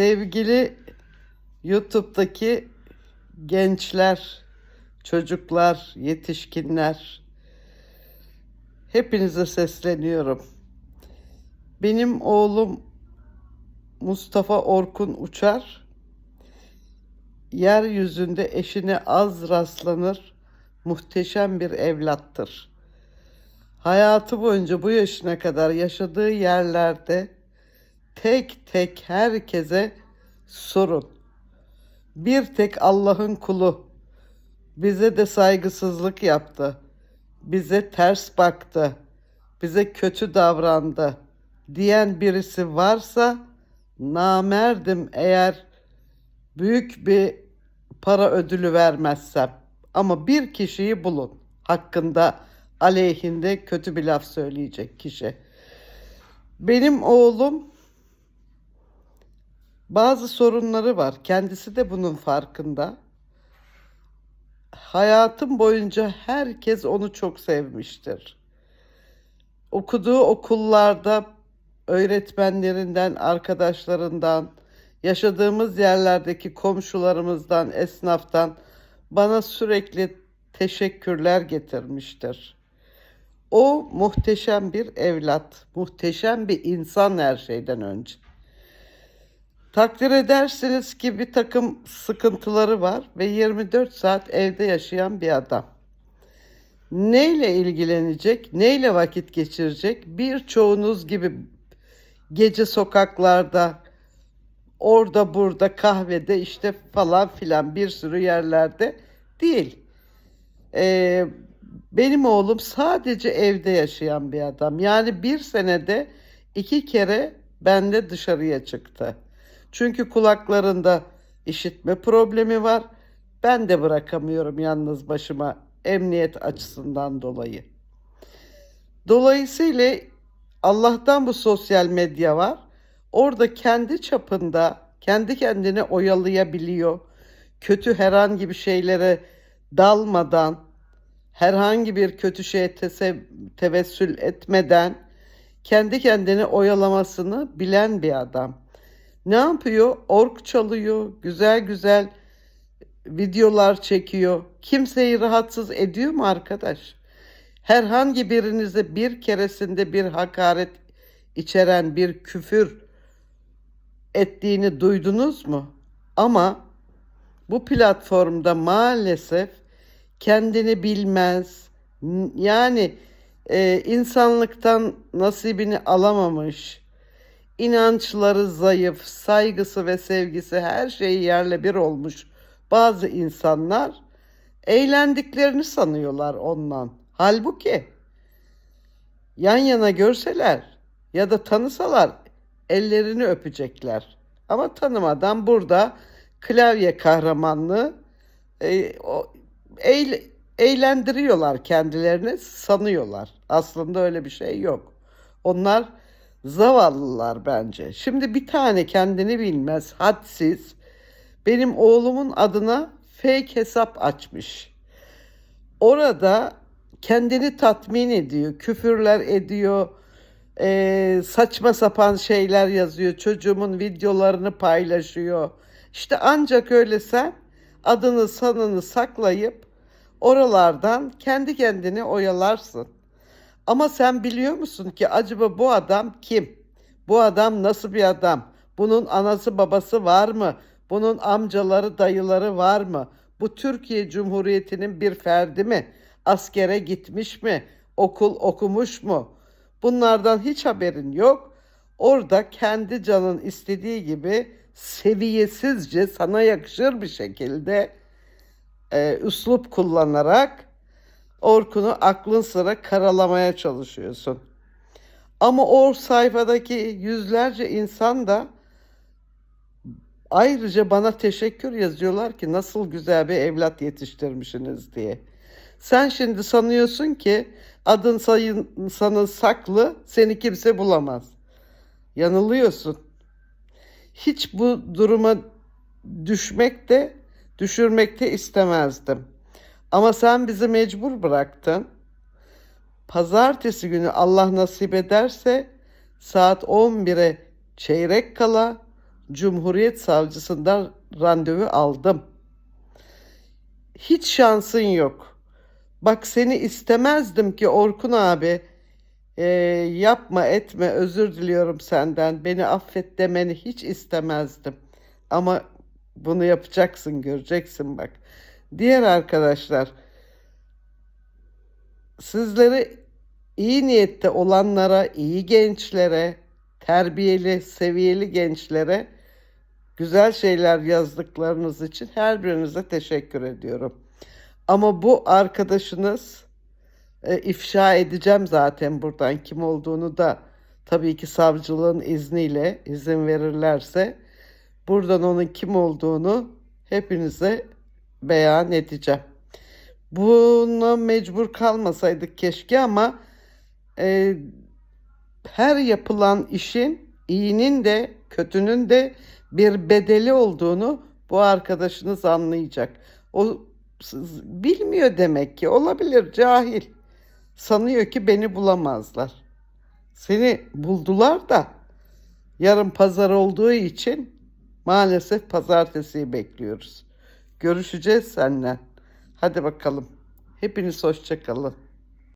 Sevgili YouTube'daki gençler, çocuklar, yetişkinler hepinize sesleniyorum. Benim oğlum Mustafa Orkun Uçar yeryüzünde eşine az rastlanır muhteşem bir evlattır. Hayatı boyunca bu yaşına kadar yaşadığı yerlerde tek tek herkese sorun. Bir tek Allah'ın kulu bize de saygısızlık yaptı. Bize ters baktı. Bize kötü davrandı diyen birisi varsa namerdim eğer büyük bir para ödülü vermezsem. Ama bir kişiyi bulun hakkında aleyhinde kötü bir laf söyleyecek kişi. Benim oğlum bazı sorunları var. Kendisi de bunun farkında. Hayatım boyunca herkes onu çok sevmiştir. Okuduğu okullarda öğretmenlerinden, arkadaşlarından, yaşadığımız yerlerdeki komşularımızdan, esnaftan bana sürekli teşekkürler getirmiştir. O muhteşem bir evlat, muhteşem bir insan her şeyden önce. Takdir edersiniz ki bir takım sıkıntıları var ve 24 saat evde yaşayan bir adam. Neyle ilgilenecek, neyle vakit geçirecek? Birçoğunuz gibi gece sokaklarda, orada burada kahvede işte falan filan bir sürü yerlerde değil. Ee, benim oğlum sadece evde yaşayan bir adam. Yani bir senede iki kere benle dışarıya çıktı. Çünkü kulaklarında işitme problemi var. Ben de bırakamıyorum yalnız başıma emniyet açısından dolayı. Dolayısıyla Allah'tan bu sosyal medya var. Orada kendi çapında kendi kendine oyalayabiliyor. Kötü herhangi bir şeylere dalmadan, herhangi bir kötü şeye tese- tevessül etmeden kendi kendini oyalamasını bilen bir adam. Ne yapıyor? Ork çalıyor, güzel güzel videolar çekiyor. Kimseyi rahatsız ediyor mu arkadaş? Herhangi birinize bir keresinde bir hakaret içeren bir küfür ettiğini duydunuz mu? Ama bu platformda maalesef kendini bilmez, yani e, insanlıktan nasibini alamamış, inançları zayıf, saygısı ve sevgisi her şeyi yerle bir olmuş bazı insanlar eğlendiklerini sanıyorlar ondan. Halbuki yan yana görseler ya da tanısalar ellerini öpecekler. Ama tanımadan burada klavye kahramanlığı e, o, eğle- eğlendiriyorlar kendilerini sanıyorlar. Aslında öyle bir şey yok. Onlar zavallılar bence. Şimdi bir tane kendini bilmez, hadsiz benim oğlumun adına fake hesap açmış. Orada kendini tatmin ediyor, küfürler ediyor, eee, saçma sapan şeyler yazıyor, çocuğumun videolarını paylaşıyor. İşte ancak öyle sen adını sanını saklayıp oralardan kendi kendini oyalarsın. Ama sen biliyor musun ki acaba bu adam kim? Bu adam nasıl bir adam? Bunun anası babası var mı? Bunun amcaları dayıları var mı? Bu Türkiye Cumhuriyeti'nin bir ferdi mi? Askere gitmiş mi? Okul okumuş mu? Bunlardan hiç haberin yok. Orada kendi canın istediği gibi seviyesizce sana yakışır bir şekilde e, üslup kullanarak Orkun'u aklın sıra karalamaya çalışıyorsun. Ama o sayfadaki yüzlerce insan da ayrıca bana teşekkür yazıyorlar ki nasıl güzel bir evlat yetiştirmişsiniz diye. Sen şimdi sanıyorsun ki adın sayın sanın saklı seni kimse bulamaz. Yanılıyorsun. Hiç bu duruma düşmek de düşürmek de istemezdim. Ama sen bizi mecbur bıraktın. Pazartesi günü Allah nasip ederse saat 11'e çeyrek kala Cumhuriyet Savcısından randevu aldım. Hiç şansın yok. Bak seni istemezdim ki Orkun abi e, yapma etme özür diliyorum senden beni affet demeni hiç istemezdim. Ama bunu yapacaksın göreceksin bak. Diğer arkadaşlar sizleri iyi niyette olanlara, iyi gençlere, terbiyeli, seviyeli gençlere güzel şeyler yazdıklarınız için her birinize teşekkür ediyorum. Ama bu arkadaşınız e, ifşa edeceğim zaten buradan kim olduğunu da tabii ki savcılığın izniyle izin verirlerse buradan onun kim olduğunu hepinize beyan edeceğim. Buna mecbur kalmasaydık keşke ama e, her yapılan işin iyinin de kötünün de bir bedeli olduğunu bu arkadaşınız anlayacak. O bilmiyor demek ki olabilir cahil. Sanıyor ki beni bulamazlar. Seni buldular da yarın pazar olduğu için maalesef pazartesiyi bekliyoruz. Görüşeceğiz seninle. Hadi bakalım. Hepiniz hoşça kalın.